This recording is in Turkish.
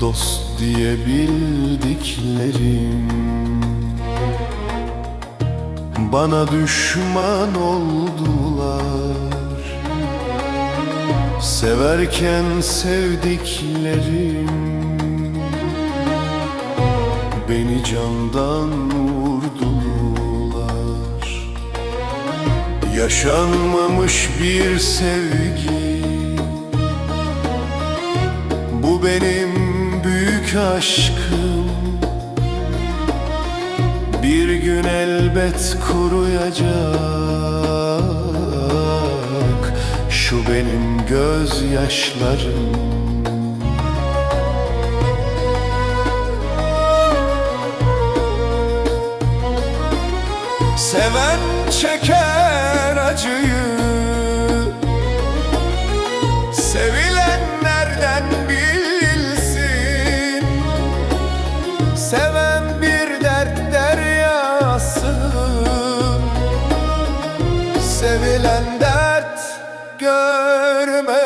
dost diye bildiklerim Bana düşman oldular. Severken sevdiklerim. Beni candan vurdular. Yaşanmamış bir sevgi. Bu benim aşkım. Bir gün elbet kuruyacak Şu benim gözyaşlarım. Seven çeker acıyı Sevilen nereden Sevilen dert görmesin